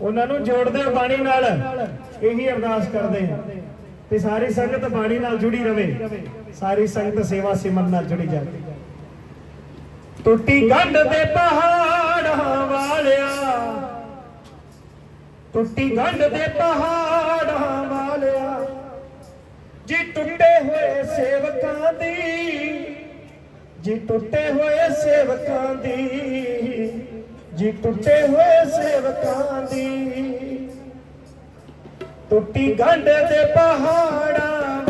ਉਹਨਾਂ ਨੂੰ ਜੋੜਦੇ ਆ ਬਾਣੀ ਨਾਲ। ਇਹੀ ਅਰਦਾਸ ਕਰਦੇ ਆ ਤੇ ਸਾਰੀ ਸੰਗਤ ਬਾਣੀ ਨਾਲ ਜੁੜੀ ਰਵੇ। ਸਾਰੀ ਸੰਗਤ ਸੇਵਾ ਸਿਮਰਨ ਨਾਲ ਜੁੜੀ ਜਾਵੇ। ਟੁੱਟੀ ਗੰਢ ਦੇ ਪਹਾੜਾਂ ਵਾਲਿਆ। ਟੁੱਟੀ ਗੰਢ ਦੇ ਪਹਾੜਾਂ ਵਾਲਿਆ। ਜੀ ਟੁੱਟੇ ਹੋਏ ਸੇਵਕਾਂ ਦੀ, ਜੀ ਟੁੱਟੇ ਹੋਏ ਸੇਵਕਾਂ ਦੀ ਜੀ ਟੁੱਟੇ ਹੋਏ ਸੇਵਕਾਂ ਦੀ। ਟੁੱਟੀ ਗੰਢ ਦੇ ਪਹਾੜਾਂ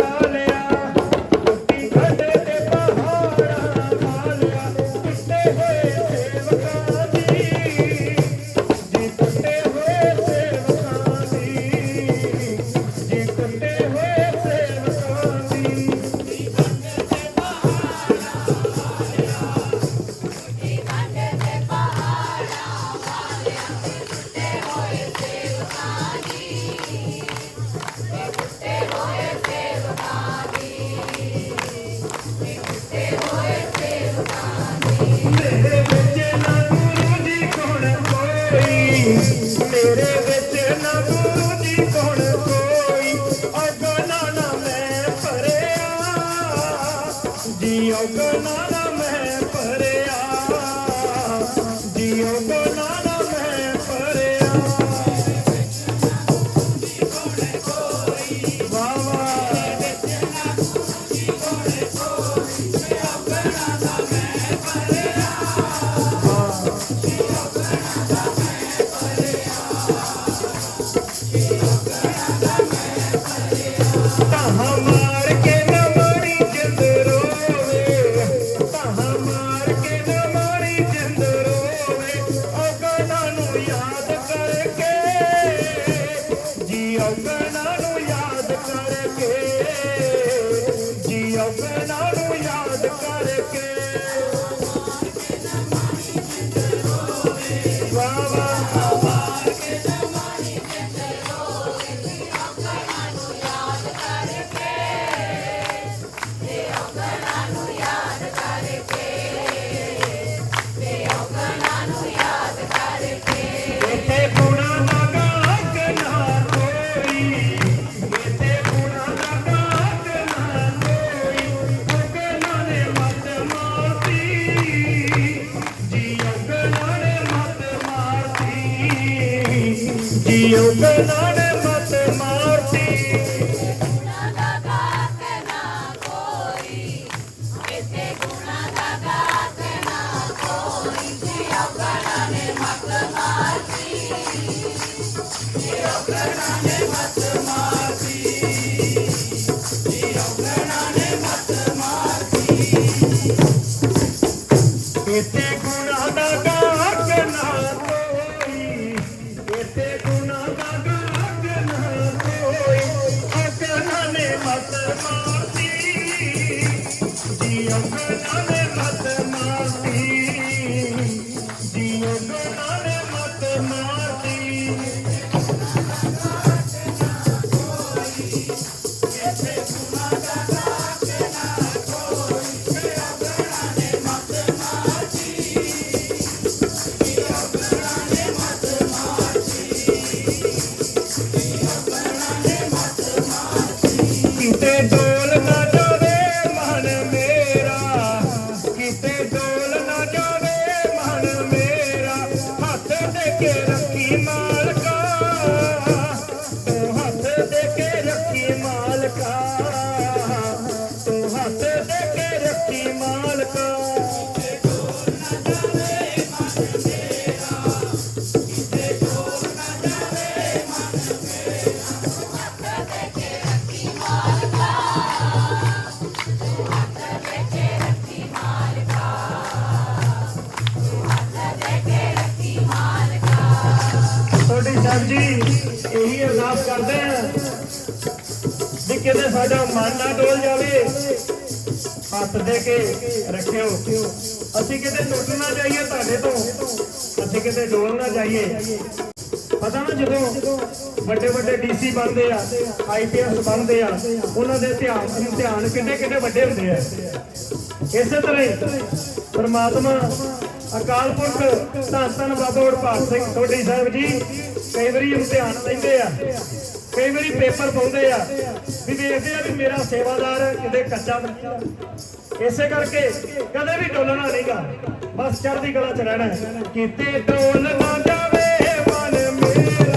ਕੇ ਜੀ ਨੇ ਮਤ ਮਾਰਤੀ ਇੱਥੇ ਗੁਣਾ ਦਾ ਗਾਹਕ ਨਾ ਤੁਹਾਡੀ ਜੀ, ਇਹੀ ਅਰਦਾਸ ਕਰਦੇ ਆ ਵੀ ਕਿਤੇ ਸਾਡਾ ਮਨ ਨਾ ਡੋਲ ਜਾਵੇ, ਹੱਥ ਦੇ ਕੇ ਰੱਖਿਓ। ਅਸੀਂ ਕਿਤੇ ਟੁੱਟ ਨਾ ਜਾਈਏ ਤੁਹਾਡੇ ਤੋਂ, ਅਸੀਂ ਕਿਤੇ ਡੋਲ ਨਾ ਜਾਈਏ। ਪਤਾ ਨਾ ਜਦੋਂ ਵੱਡੇ ਵੱਡੇ ਡੀਸੀ ਬਣਦੇ ਆ ਆਈਪੀਐਸ ਬਣਦੇ ਆ, ਉਹਨਾਂ ਦੇ ਧਿਆਨ ਧਿਆਨ ਕਿੰਨੇ ਕਿੰਨੇ ਵੱਡੇ ਹੁੰਦੇ ਆ। ਇਸੇ ਤਰ੍ਹਾਂ ਹੀ ਪਰਮਾਤਮਾ ਅਕਾਲ ਪੁਰਖ, ਧੰਨ ਧੰਨ ਬਾਬਾ ਵਡਭਾਗ ਸਿੰਘ ਸੋਢੀ ਸਾਹਿਬ ਜੀ। ਕਈ ਵਾਰੀ ਇਮਤਿਹਾਨ ਲੈਂਦੇ ਆ, ਕਈ ਵਾਰੀ ਪੇਪਰ ਪਾਉਂਦੇ ਆ, ਵੀ ਵੇਖਦੇ ਆ ਵੀ ਮੇਰਾ ਸੇਵਾਦਾਰ ਕਿਤੇ ਕੱਚਾ ਇਸੇ ਕਰਕੇ ਕਦੇ ਵੀ ਡੋਲਣਾ ਨਹੀਂਗਾ, ਬਸ ਚੜ੍ਹਦੀ ਕਲਾ ਚ ਰਹਿਣਾ ਹੈ। ਕਿਤੇ ਜਾਵੇ ਮਨ ਮੇਰਾ।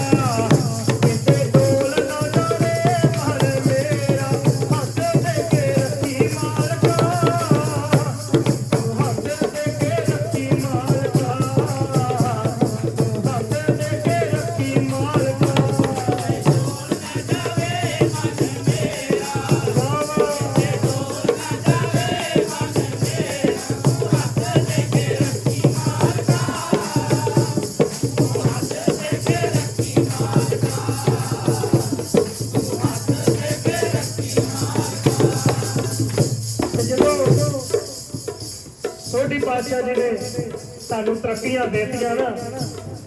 ਸੋਢੀ ਪਾਤਸ਼ਾਹ ਸਾਨੂੰ ਤਰੱਕੀਆਂ ਦੇਤੀਆਂ ਨਾ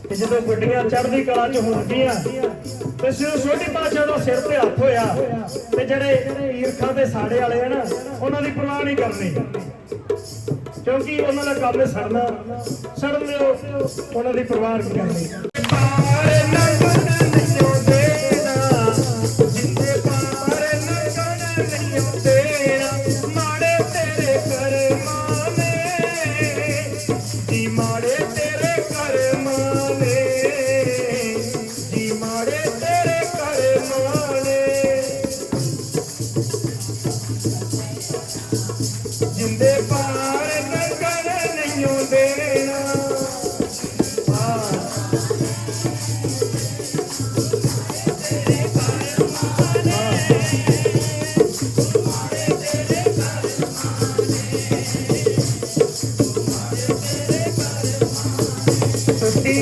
ਤੇ ਜਦੋਂ ਗੁੱਡੀਆਂ ਚੜ੍ਹਦੀ ਕਲਾ ਚ ਹੁੰਦੀਆਂ, ਤੇ ਸਿਰ ਸੋਢੀ ਪਾਤਸ਼ਾਹ ਦਾ ਸਿਰ ਤੇ ਹੱਥ ਹੋਇਆ, ਤੇ ਜਿਹੜੇ ਈਰਖਾ ਦੇ ਸਾੜੇ ਵਾਲੇ ਆ ਨਾ, ਉਹਨਾਂ ਦੀ ਪਰਵਾਹ ਨਹੀਂ ਕਰਨੀ। ਕਿਉਂਕਿ ਉਹਨਾਂ ਦਾ ਕੰਮ ਹੈ ਸੜਨਾ, ਸੜਨ ਦਿਓ, ਉਹਨਾਂ ਦੀ ਪਰਵਾਹ ਨਹੀਂ ਕਰਨੀ।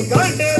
ਟੁੱਟੀ